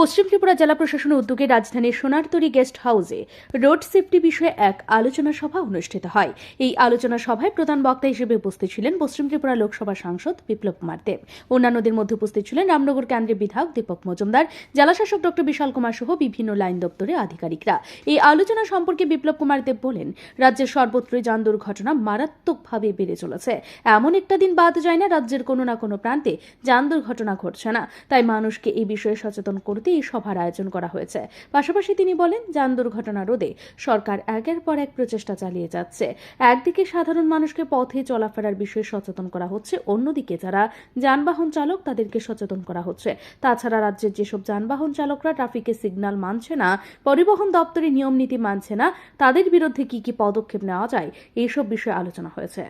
পশ্চিম ত্রিপুরা জেলা প্রশাসনের উদ্যোগে রাজধানীর সোনারতরী গেস্ট হাউসে রোড সেফটি বিষয়ে এক আলোচনা সভা অনুষ্ঠিত হয়। এই আলোচনা সভায় প্রধান বক্তা হিসেবে উপস্থিত ছিলেন পশ্চিম ত্রিপুরা লোকসভা সাংসদ বিপ্লব কুমার দেব। অন্যান্যদের মধ্যে উপস্থিত ছিলেন রামনগর কেন্দ্রের বিধায়ক দীপক মজুমদার জেলাশাসক ডক্টর বিশাল কুমার সহ বিভিন্ন লাইন দপ্তরের আধিকারিকরা। এই আলোচনা সম্পর্কে বিপ্লব কুমার দেব বলেন, রাজ্যের সর্বত্রই যান দুর্ঘটনা মারাত্মকভাবে বেড়ে চলেছে। এমন একটা দিন বাদ যায় না, রাজ্যের কোনো না কোনো প্রান্তে যান দুর্ঘটনা ঘটছে না। তাই মানুষকে এই বিষয়ে সচেতন করতে এই সভার আয়োজন করা হয়েছে। পাশাপাশি তিনি বলেন, যান দুর্ঘটনা রোধে সরকার একের পর এক প্রচেষ্টা চালিয়ে যাচ্ছে। একদিকে সাধারণ মানুষকে পথে চলাফেরার বিষয়ে সচেতন করা হচ্ছে, অন্যদিকে যারা যানবাহন চালক তাদেরকে সচেতন করা হচ্ছে। তাছাড়া রাজ্যের যেসব যানবাহন চালকরা ট্রাফিকের সিগন্যাল মানছে না, পরিবহন দপ্তরের নিয়ম নীতি মানছে না, তাদের বিরুদ্ধে কি কি পদক্ষেপ নেওয়া যায়, এইসব বিষয়ে আলোচনা হয়েছে।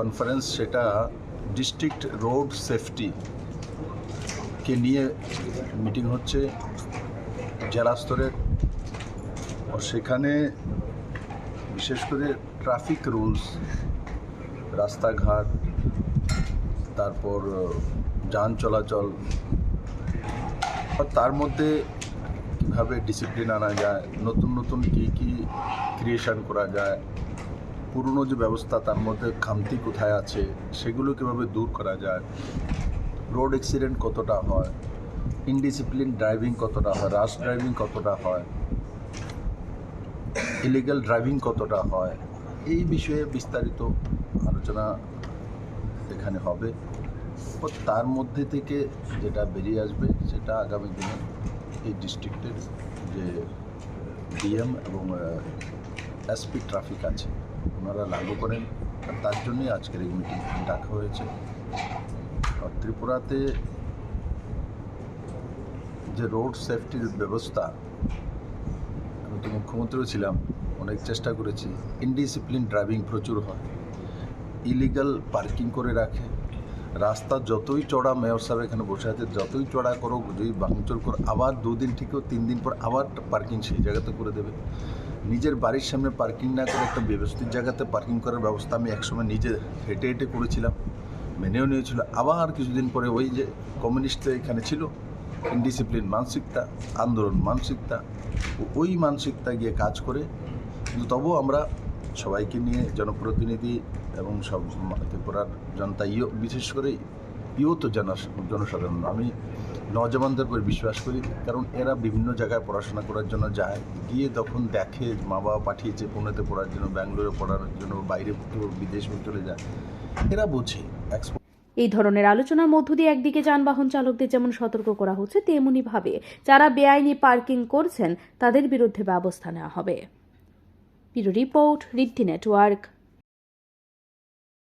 কনফারেন্স সেটা ডিস্ট্রিক্ট রোড সেফটি কে নিয়ে মিটিং হচ্ছে জেলা স্তরের সেখানে বিশেষ করে ট্রাফিক রুলস রাস্তাঘাট, তারপর যান চলাচল, তার মধ্যে কীভাবে ডিসিপ্লিন আনা যায়, নতুন নতুন কী কী ক্রিয়েশন করা যায়, পুরনো যে ব্যবস্থা তার মধ্যে খামতি কোথায় আছে, সেগুলো কীভাবে দূর করা যায় রোড অ্যাক্সিডেন্ট কতটা হয় ইনডিসিপ্লিন ড্রাইভিং কতটা হয় রাশ ড্রাইভিং কতটা হয় ইলিগাল ড্রাইভিং কতটা হয়, এই বিষয়ে বিস্তারিত আলোচনা এখানে হবে। ও তার মধ্যে থেকে যেটা বেরিয়ে আসবে, সেটা আগামী দিনে এই ডিস্ট্রিক্টের যে ডিএম এবং এসপি ট্রাফিক আছে, ওনারা লাগু করেন। তার জন্যই আজকের এই মিটিং ডাকা হয়েছে। ত্রিপুরাতে যে রোড সেফটির ব্যবস্থা, আমি তো মুখ্যমন্ত্রীও ছিলাম, অনেক চেষ্টা করেছি। ইনডিসিপ্লিন ড্রাইভিং প্রচুর হয়। ইলিগাল পার্কিং করে রাখে। রাস্তা যতই চড়া মেয়র সাহেব এখানে বসে আছে, যতই চড়া করো যদি ভাঙচুর করো, আবার দুদিন থেকেও তিন দিন পর আবার পার্কিং সেই জায়গাতে করে দেবে। নিজের বাড়ির সামনে পার্কিং না করে একটা ব্যবস্থিত জায়গাতে পার্কিং করার ব্যবস্থা আমি একসময় নিজে হেঁটে হেঁটে করেছিলাম। মেনেও নিয়েছিল। আবার কিছুদিন পরে ওই যে কমিউনিস্ট এখানে ছিল ইনডিসিপ্লিন মানসিকতা, আন্দোলন মানসিকতা, ওই মানসিকতা গিয়ে কাজ করে। কিন্তু তবুও আমরা সবাইকে নিয়ে জনপ্রতিনিধি এবং সব ত্রিপুরার জনতা বিশেষ করে জন জনসাধারণ, আমি নজওয়ানদের উপর বিশ্বাস করি, কারণ এরা বিভিন্ন জায়গায় পড়াশোনা করার জন্য যায়। গিয়ে তখন দেখে মা বাবা পাঠিয়েছে পুনেতে পড়ার জন্য, ব্যাঙ্গালোরে পড়ার জন্য, বাইরে বিদেশ চলে যায়। এরা বোঝে এই ধরনের আলোচনার মধ্য দিয়ে একদিকে যানবাহন চালকদের যেমন সতর্ক করা হচ্ছে, তেমনি ভাবে যারা বেআইনি পার্কিং করছেন, তাদের বিরুদ্ধে ব্যবস্থা নেওয়া হবে। Report Riddhi network.